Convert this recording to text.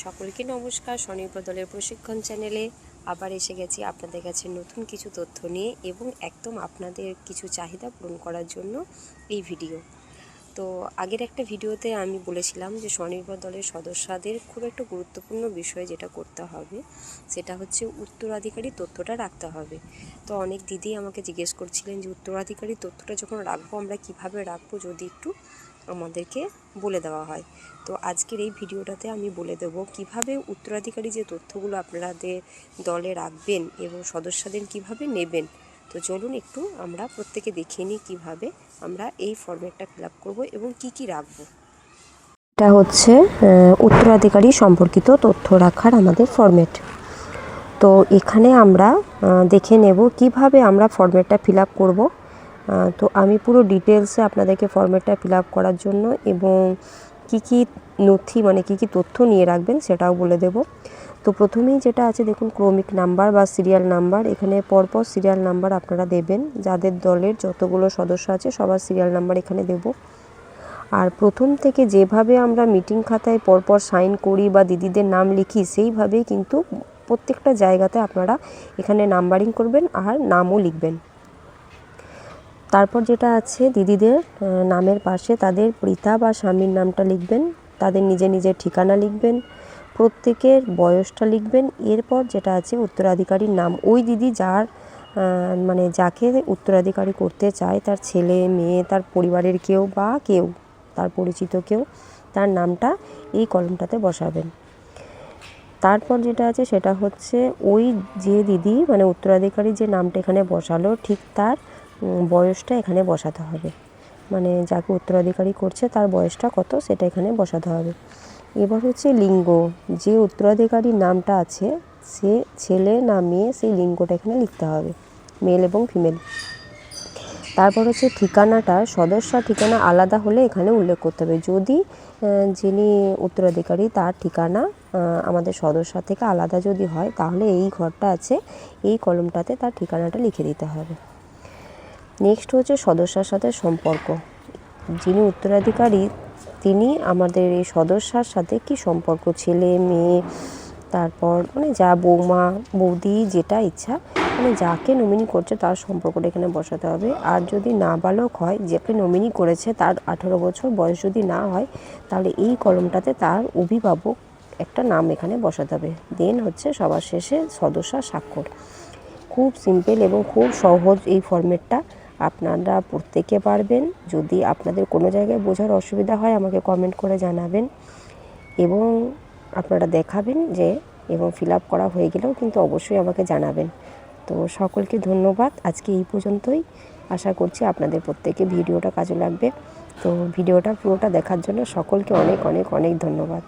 সকলকে নমস্কার। স্বনির্ভর দলের প্রশিক্ষণ চ্যানেলে আবার এসে গেছি আপনাদের কাছে নতুন কিছু তথ্য নিয়ে এবং একদম আপনাদের কিছু চাহিদা পূরণ করার জন্য এই ভিডিও। তো আগের একটা ভিডিওতে আমি বলেছিলাম যে স্বনির্ভর দলের সদস্যদের খুব একটা গুরুত্বপূর্ণ বিষয় যেটা করতে হবে, সেটা হচ্ছে উত্তরাধিকারী তথ্যটা রাখতে হবে। তো অনেক দিদি আমাকে জিজ্ঞেস করছিলেন যে উত্তরাধিকারী তথ্যটা যখন রাখব, আমরা কীভাবে রাখব? যদি একটু আমাদেরকে বলে দেওয়া হয়। তো আজকের এই ভিডিওটাতে আমি বলে দেবো কীভাবে উত্তরাধিকারী যে তথ্যগুলো আপনাদের দলে রাখবেন এবং সদস্যদের কীভাবে নেবেন। তো চলুন একটু আমরা প্রত্যেকে দেখে নিই কীভাবে আমরা এই ফর্মেটটা ফিল আপ করব এবং কি কি রাখব। এটা হচ্ছে উত্তরাধিকারী সম্পর্কিত তথ্য রাখার আমাদের ফর্মেট তো এখানে আমরা দেখে নেব কীভাবে আমরা ফর্মেটটা ফিল আপ করব। তো আমি পুরো ডিটেলসে আপনাদেরকে ফর্মেটটা ফিল আপ করার জন্য এবং কি কি নথি মানে কি কি তথ্য নিয়ে রাখবেন সেটাও বলে দেব। তো প্রথমেই যেটা আছে, দেখুন, ক্রমিক নাম্বার বা সিরিয়াল নাম্বার। এখানে পরপর সিরিয়াল নাম্বার আপনারা দেবেন। যাদের দলের যতগুলো সদস্য আছে, সবার সিরিয়াল নাম্বার এখানে দেব। আর প্রথম থেকে যেভাবে আমরা মিটিং খাতায় পরপর সাইন করি বা দিদিদের নাম লিখি, সেইভাবেই কিন্তু প্রত্যেকটা জায়গাতে আপনারা এখানে নাম্বারিং করবেন আর নামও লিখবেন। তারপর যেটা আছে, দিদিদের নামের পাশে তাদের পিতা বা স্বামীর নামটা লিখবেন, তাদের নিজে নিজের ঠিকানা লিখবেন, প্রত্যেকের বয়সটা লিখবেন। এরপর যেটা আছে, উত্তরাধিকারীর নাম। ওই দিদি যার মানে যাকে উত্তরাধিকারী করতে চায়, তার ছেলে, মেয়ে, তার পরিবারের কেউ বা কেউ, তার পরিচিত কেউ, তার নামটা এই কলমটাতে বসাবেন। তারপর যেটা আছে, সেটা হচ্ছে ওই যে দিদি মানে উত্তরাধিকারী যে নামটা এখানে বসালো, ঠিক তার বয়সটা এখানে বসাতে হবে। মানে যাকে উত্তরাধিকারী করছে তার বয়সটা কত সেটা এখানে বসাতে হবে। এবার হচ্ছে লিঙ্গ। যে উত্তরাধিকারীর নামটা আছে, সে ছেলে না মেয়ে, সেই লিঙ্গটা এখানে লিখতে হবে। মেল এবং ফিমেল। তারপর হচ্ছে ঠিকানাটা, সদস্য ঠিকানা আলাদা হলে এখানে উল্লেখ করতে হবে। যদি যিনি উত্তরাধিকারী তার ঠিকানা আমাদের সদস্য থেকে আলাদা যদি হয়, তাহলে এই ঘরটা আছে, এই কলমটাতে তার ঠিকানাটা লিখে দিতে হবে। নেক্সট হচ্ছে সদস্যার সাথে সম্পর্ক। যিনি উত্তরাধিকারী, তিনি আমাদের এই সদস্যার সাথে কি সম্পর্ক? ছেলে, মেয়ে, তারপর মানে যা বৌমা, বৌদি, যেটা ইচ্ছা মানে যাকে নমিনি করছে তার সম্পর্কটা এখানে বসাতে হবে। আর যদি নাবালক হয়, যাকে নমিনি করেছে তার আঠেরো বছর বয়স যদি না হয়, তাহলে এই কলমটাতে তার অভিভাবক একটা নাম এখানে বসাতে হবে। দেন হচ্ছে সবার শেষে সদস্যার স্বাক্ষর। খুব সিম্পল এবং খুব সহজ এই ফর্মেটটা আপনারা প্রত্যেকে পারবেন। যদি আপনাদের কোনো জায়গায় বোঝার অসুবিধা হয়, আমাকে কমেন্ট করে জানাবেন। এবং আপনারা দেখাবেন যে, এবং ফিল আপ করা হয়ে গেলেও কিন্তু অবশ্যই আমাকে জানাবেন। তো সকলকে ধন্যবাদ। আজকে এই পর্যন্তই। আশা করছি আপনাদের প্রত্যেকে ভিডিওটা কাজে লাগবে। তো ভিডিওটা পুরোটা দেখার জন্য সকলকে অনেক অনেক অনেক ধন্যবাদ।